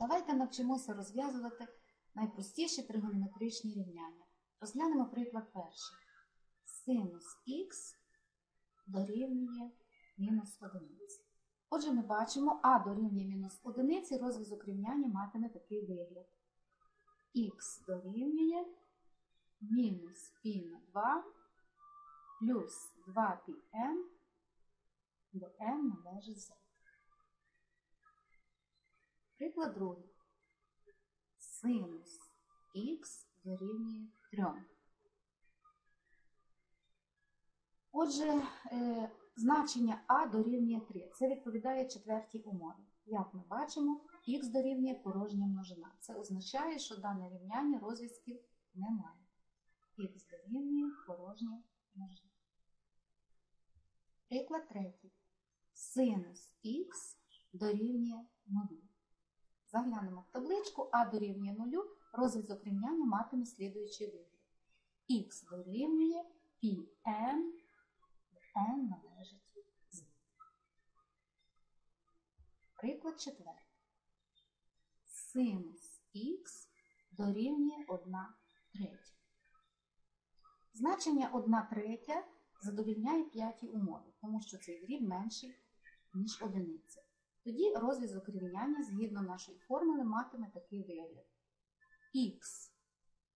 Давайте навчимося розв'язувати найпростіші тригонометричні рівняння. Розглянемо приклад перший. Синус х дорівнює мінус одиниці. Отже, ми бачимо, а дорівнює мінус одиниці, розв'язок рівняння матиме такий вигляд. х дорівнює мінус π на 2 плюс 2πm, де m належить z. Приклад другий. Синус х дорівнює 3. Отже, е, значення а дорівнює 3. Це відповідає четвертій умові. Як ми бачимо, х дорівнює порожня множина. Це означає, що дане рівняння розв'язків немає. Х дорівнює порожня множина. Приклад третій. Синус х дорівнює 0. Заглянемо в табличку, а дорівнює 0, розв'язок рівняння матиме слідуючий вигляд. х дорівнює πm, n належить з. Приклад четвертий. Синус х дорівнює 1 третя. Значення 1 третя задовільняє п'ятій умові, тому що цей дріб менший, ніж одиниця. Тоді розв'язок рівняння згідно нашої формули матиме такий вигляд. х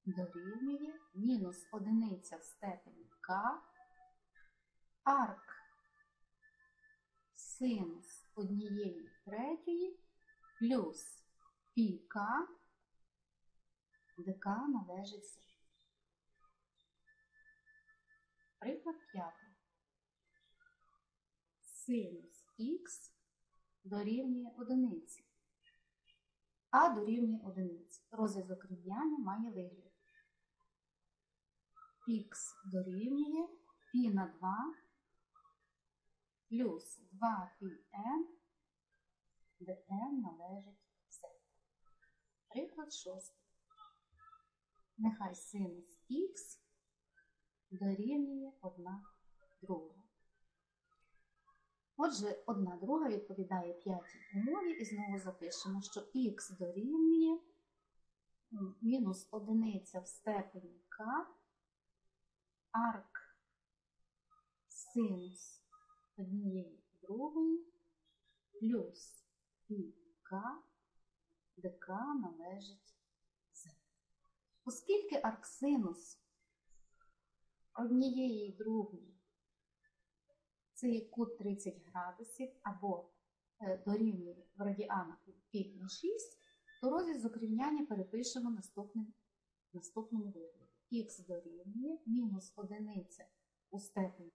дорівнює мінус одиниця в степені k, арк синус однієї третьої плюс πk, де k належить z. Приклад п'ятий. Синус х дорівнює одиниці. А дорівнює одиниці. Розв'язок рівняння має вигляд. Х дорівнює π на 2 плюс 2πn, де n належить z. Приклад шостий. Нехай синус х дорівнює 1 друга. Отже, 1 друга відповідає п'ятій умові і знову запишемо, що х дорівнює мінус одиниця в степені k, арк синус однієї другої плюс πk, де k належить z. Оскільки арксинус однієї другої це є кут 30 градусів або дорівнює в радіанах пі на 6, то розв'язок рівняння перепишемо наступним, наступному вигляді. Х дорівнює мінус одиниця у степені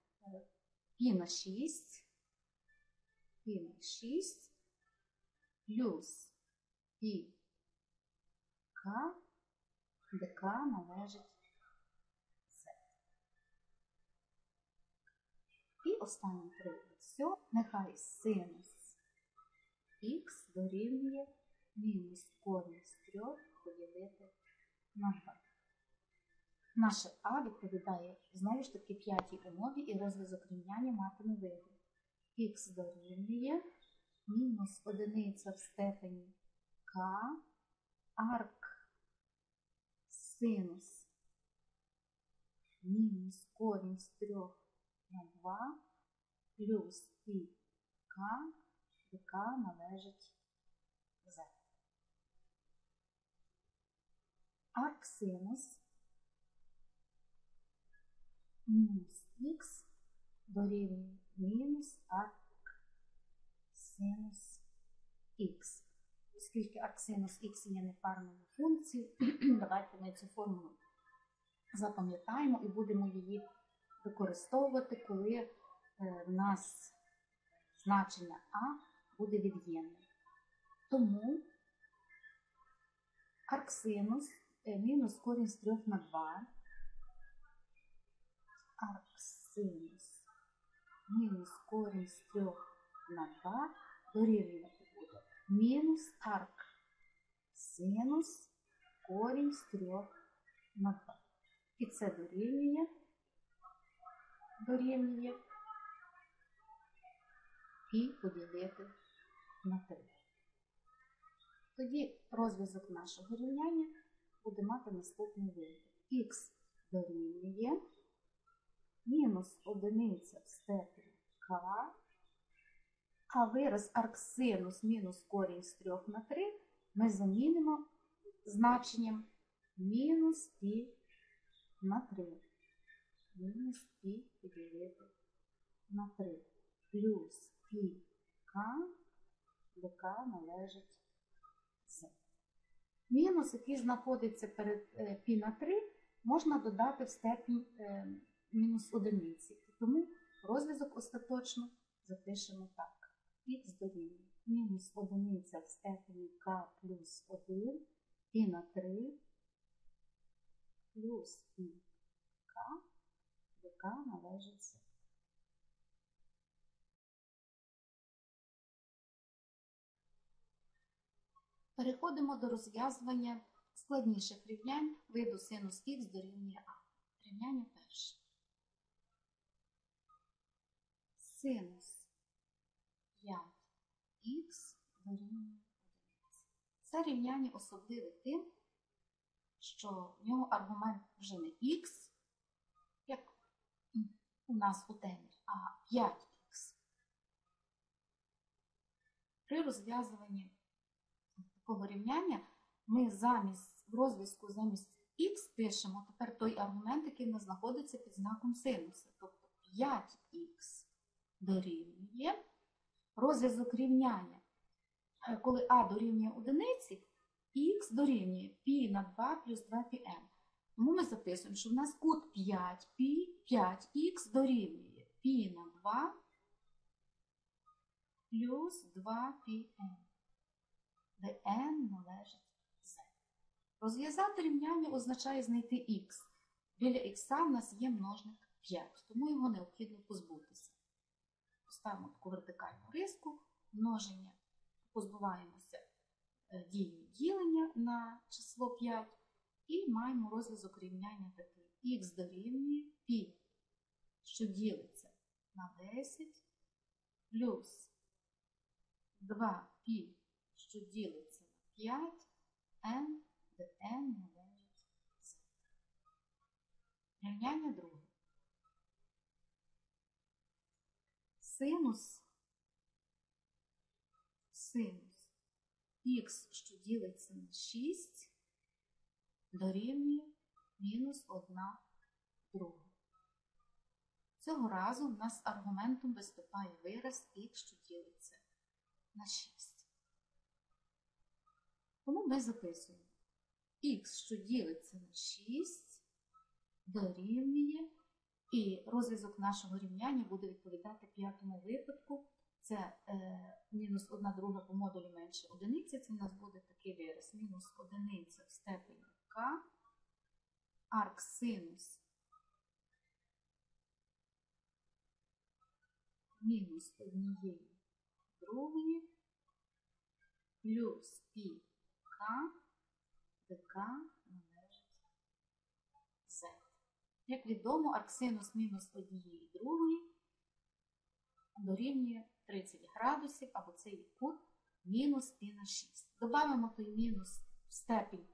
пі на 6, пі на 6 плюс пі к, де к належить І останній приклад. Все, нехай синус х дорівнює мінус корінь з 3 поділити на 2. Наше А відповідає знову ж таки п'ятій умові і розв'язок рівняння матиме вигляд. Х дорівнює мінус одиниця в степені К, арк синус мінус корінь з 3 на 2 плюс пі к, к належить z. Арк синус мінус х дорівнює мінус арк синус х. Оскільки арк синус х є непарною функцією, давайте ми цю формулу запам'ятаємо і будемо її використовувати, коли в нас значення А буде від'ємним. Тому арксинус мінус корінь з 3 на 2, арксинус мінус корінь з 3 на 2 дорівнювати буде мінус арк синус корінь з 3 на 2. І це дорівнює дорівнює і поділити на 3. Тоді розв'язок нашого рівняння буде мати наступний вигляд. Х дорівнює мінус одиниця в степені k, а вираз арксинус мінус корінь з 3 на 3 ми замінимо значенням мінус пі на 3. Мінус пі поділити на 3. Плюс пі к, де k належить z. Мінус, який знаходиться перед е, пі на 3, можна додати в степінь е, мінус одиниці. Тому розв'язок остаточно запишемо так. Х дорівнює мінус одиниця в степені k плюс 1 пі на 3 плюс пі k належить z. Переходимо до розв'язування складніших рівнянь виду синус х дорівнює а. Рівняння перше. Синус 5х дорівнює 1. Це рівняння особливе тим, що в нього аргумент вже не х, у нас у темі, а 5х. При розв'язуванні такого рівняння ми замість в розв'язку замість х пишемо тепер той аргумент, який нас знаходиться під знаком синуса. Тобто 5х дорівнює розв'язок рівняння. Е, Коли а дорівнює одиниці, х дорівнює π на 2 плюс 2πm. Тому ми записуємо, що в нас кут 5 π 5х дорівнює π на 2 плюс 2πm де n належить z. Розв'язати рівняння означає знайти х. Біля х в нас є множник 5, тому його необхідно позбутися. Поставимо таку вертикальну риску, множення, позбуваємося е, дії ділення на число 5 і маємо розв'язок рівняння такий. х дорівнює π, що ділиться на 10, плюс 2π що ділиться на 5, n, де n належить z. Рівняння друге. Синус, синус х, що ділиться на 6, дорівнює мінус 1 друга. Цього разу в нас аргументом виступає вираз х, що ділиться на 6. Тому ми записуємо х, що ділиться на 6, дорівнює, і розв'язок нашого рівняння буде відповідати п'ятому випадку. Це е, мінус 1 друга по модулі менше одиниці, це в нас буде такий вираз. Мінус одиниця в степені k, арксинус мінус однієї другої плюс пі К, ДК належить Z. Як відомо, арксинус мінус однієї другої дорівнює 30 градусів, або це є кут мінус пі на 6. Добавимо той мінус в степінь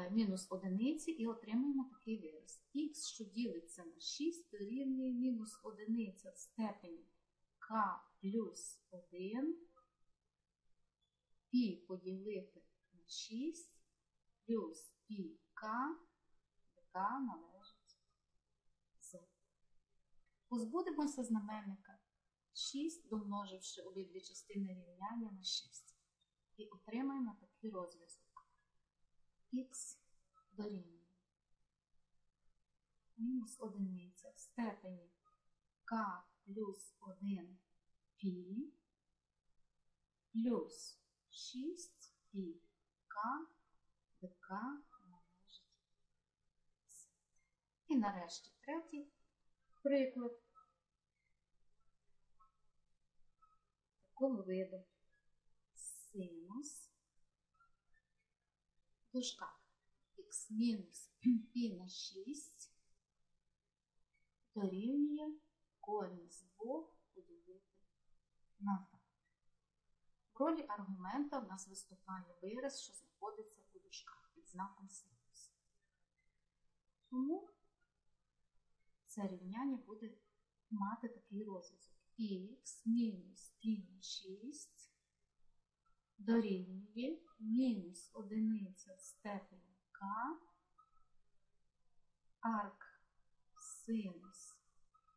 мінус одиниці і отримаємо такий вираз. Х, що ділиться на 6, дорівнює мінус одиниця в степені k плюс 1, пі поділити на 6 плюс пі де належить з. Позбудемося знаменника 6, домноживши обидві частини рівняння на 6. І отримаємо такий розв'язок. Х дорівнює. Мінус одиниця в степені К плюс 1 пі плюс 6 пі К, де К належить. І нарешті третій приклад такого виду синус в дужках х мінус на 6 дорівнює корінь з 2 поділити на 2. В ролі аргумента в нас виступає вираз, що знаходиться у дужках під знаком синус. Тому це рівняння буде мати такий розв'язок. х мінус пі на 6 дорівнює мінус одиниця в степені k арк синус.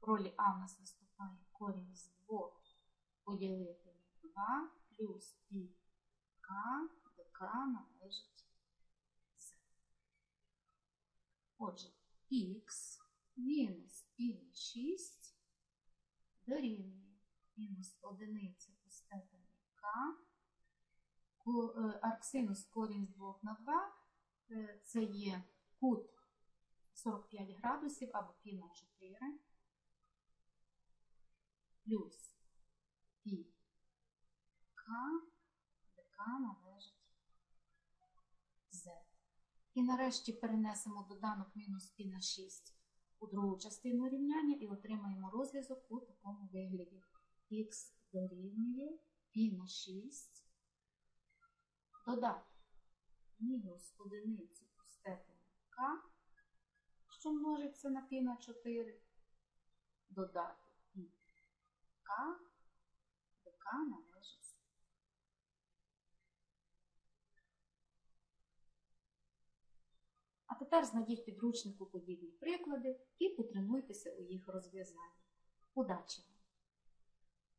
В ролі А нас виступає корінь з 2 поділити на 2 плюс пі к, де k належить з. Отже, х мінус пі на 6 дорівнює мінус одиниця по степені k. Е, Арксинус корінь з 2 на 2 е, це є кут 45 градусів або пі на 4 плюс пі к, де к належить z. І нарешті перенесемо доданок мінус пі на 6 у другу частину рівняння і отримаємо розв'язок у такому вигляді. х дорівнює пі на 6 додати мінус одиницю у степені k, що множиться на пі на 4, додати пі к, де к належить. А тепер знайдіть підручнику подібні приклади і потренуйтеся у їх розв'язанні. Удачі!